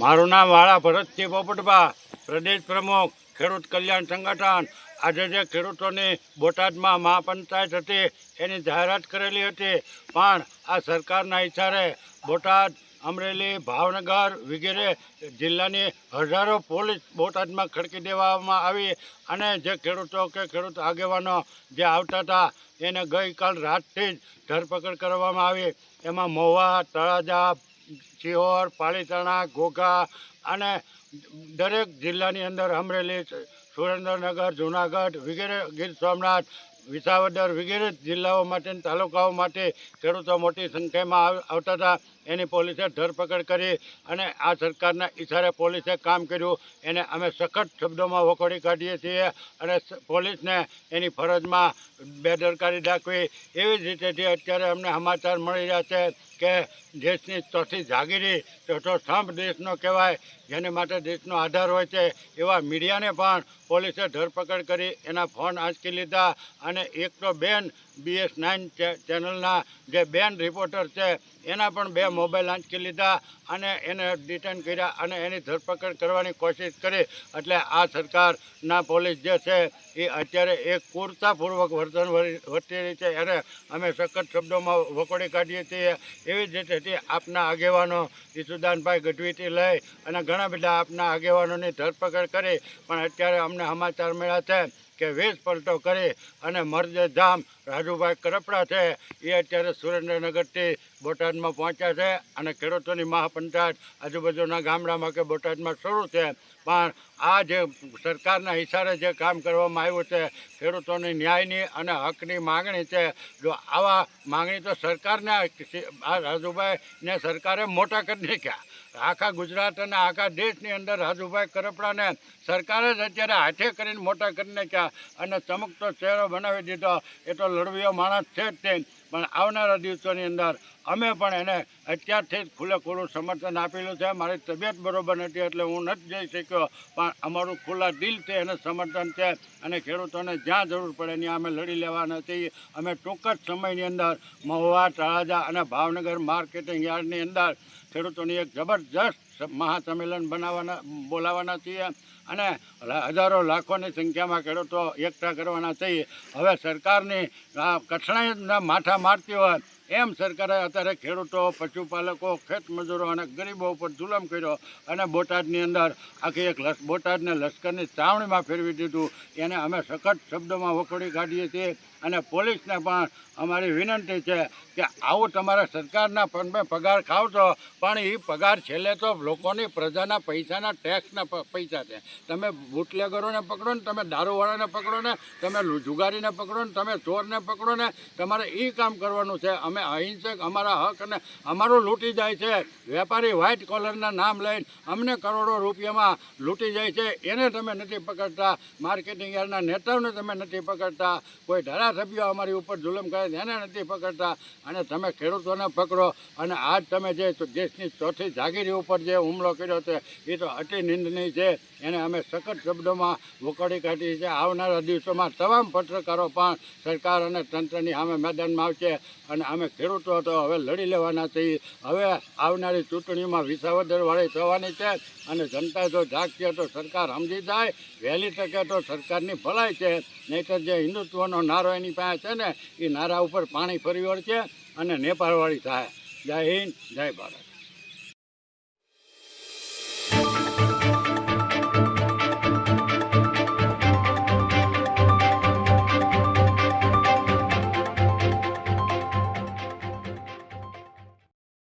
મારું નામ વાળા ભરતસિંહ પોપટભા પ્રદેશ પ્રમુખ, ખેડૂત કલ્યાણ સંગઠન. આજે જે ખેડૂતોની બોટાદમાં મહાપંચાયત હતી, એની જાહેરાત કરેલી હતી. પણ આ સરકારના ઇશારે બોટાદ, અમરેલી, ભાવનગર વગેરે જિલ્લાની હજારો પોલીસ બોટાદમાં ખડકી દેવામાં આવી અને જે ખેડૂતો કે ખેડૂત આગેવાનો જે આવતા હતા, એને ગઈકાલ રાતથી જ ધરપકડ કરવામાં આવી. એમાં મહુવા તળાજા સિહોર પાલીતાણા, ઘોઘા અને દરેક જિલ્લાની અંદર અમરેલી, સુરેન્દ્રનગર, જુનાગઢ વગેરે, ગીર સોમનાથ, વિસાવદર વગેરે જિલ્લાઓ માટે તાલુકાઓ માટે ખેડૂતો મોટી સંખ્યામાં આવ- આવતા હતા. એની પોલીસે ધરપકડ કરી અને આ સરકારના ઇશારે પોલીસે કામ કર્યું. એને અમે સખત શબ્દોમાં વખોડી કાઢીએ છીએ અને પોલીસને એની ફરજમાં બેદરકારી દાખવી. એવી જ રીતેથી અત્યારે અમને સમાચાર મળી રહ્યા છે કે દેશની ચોથી જાગીરી, ચોથો સ્તંભ દેશનો કહેવાય, જેને માટે દેશનો આધાર હોય છે, એવા મીડિયાને પણ પોલીસે ધરપકડ કરી, એના ફોન આંચકી લીધા અને એક તો બેન બીએસ નાઇન ચેનલના જે બેન રિપોર્ટર છે, એના પણ બે મોબાઈલ આંચકી લીધા અને એને ડિટેન કર્યા અને એની ધરપકડ કરવાની કોશિશ કરી. એટલે આ સરકારના પોલીસ જે છે, એ અત્યારે એક કુર્તાપૂર્વક વર્તન વરી- વર્તી રહી છે. એને અમે સખત શબ્દોમાં વકોડી કાઢીએ છીએ. એવી જ રીતેથી આપના આગેવાનો ઈસુદાનભાઈ ગઢવીથી લઈ અને ઘણા બધા આપના આગેવાનોની ધરપકડ કરી. પણ અત્યારે અમને સમાચાર મળ્યા છે કે વેશ પલટો કરી અને મરજે ધામ રાજુભાઈ કરપડા છે. એ અત્યારે સુરેન્દ્રનગરથી બોટાદમાં પહોંચ્યા છે અને ખેડૂતોની મહાપંચાયત આજુબાજુના ગામડામાં કે બોટાદમાં શરૂ છે. પણ આ જે સરકારના હિસારે જે કામ કરવામાં આવ્યું છે, ખેડૂતોની ન્યાયની અને હકની માગણી છે, જો આવા માગણી તો સરકારને આ રાજુભાઈને સરકારે મોટા કરી નાખ્યા. આખા ગુજરાત અને આખા દેશની અંદર રાજુભાઈ કરપડાને સરકારે જ અત્યારે હાથે કરીને મોટા કરી નાખ્યા અને ચમકતો ચહેરો બનાવી દીધો. એ તો લડવીઓ માણસ છે જ તે. પણ આવનારા દિવસોની અંદર અમે પણ એને અત્યારથી જ ખુલ્લે ખુલ્લું સમર્થન આપેલું છે. મારી તબિયત બરોબર નથી એટલે હું નથી જઈ શક્યો, પણ અમારું ખુલ્લા દિલથી એને સમર્થન છે અને ખેડૂતોને જ્યાં જરૂર પડે ત્યાં અમે લડી લેવાના છીએ. અમે ટૂંક જ સમયની અંદર મહુવા, તળાજા અને ભાવનગર માર્કેટિંગ યાર્ડની અંદર ખેડૂતોની એક જબરજસ્ત મહાસંમેલન બનાવવાના બોલાવવાના છીએ અને હજારો લાખોની સંખ્યામાં ખેડૂતો એકઠા કરવાના છીએ. હવે સરકારની કઠણાઈના માથા મારતી હોય એમ સરકારે અત્યારે ખેડૂતો, પશુપાલકો, ખેતમજૂરો અને ગરીબો ઉપર જુલમ કર્યો અને બોટાદની અંદર આખી એક બોટાદને લશ્કરની ચાવણીમાં ફેરવી દીધું. એને અમે સખત શબ્દોમાં વખોડી કાઢીએ છીએ. અને પોલીસને પણ અમારી વિનંતી છે કે આવું તમારા સરકારના તમે પગાર ખાવ છો પણ એ પગાર છેલ્લે તો લોકોની પ્રજાના પૈસાના ટેક્સના પૈસા છે. તમે બુટલેગરોને પકડો ને, તમે દારૂવાળાને પકડો ને, તમે જુગારીને પકડો ને, તમે ચોરને પકડો ને, તમારે એ કામ કરવાનું છે. અમે અહિંસક, અમારા હક અને અમારું લૂંટી જાય છે. વેપારી વ્હાઇટ કોલરના નામ લઈને અમને કરોડો રૂપિયામાં લૂંટી જાય છે. એને તમે નથી પકડતા. માર્કેટિંગ યાર્ડના નેતાઓને તમે નથી પકડતા. કોઈ ધારાસભ્યો અમારી ઉપર જુલમ કરે એને નથી પકડતા. અને તમે ખેડૂતોને પકડો. અને આજ તમે જે દેશની ચોથી જાગીરી ઉપર જે હુમલો કર્યો છે, એ તો અતિ નિંદનીય છે. એને અમે સખત શબ્દોમાં વખોડી કાઢી છે. આવનારા દિવસોમાં તમામ પત્રકારો પણ સરકાર અને તંત્રની સામે મેદાનમાં આવશે. અને અમે ખેડૂતો તો હવે લડી લેવાના છીએ. હવે આવનારી ચૂંટણીમાં વિસાવદરવાળી થવાની છે. અને જનતા જો જાગશે તો સરકાર સમજી જાય. વહેલી તકે તો સરકારની ભલાઈ છે. નહીંતર જે હિન્દુત્વનો નારો એની પાસે છે ને, એ નારા ઉપર પાણી ફરી વળશે અને નેપાળવાળી થાય. જય હિન્દ, જય ભારત.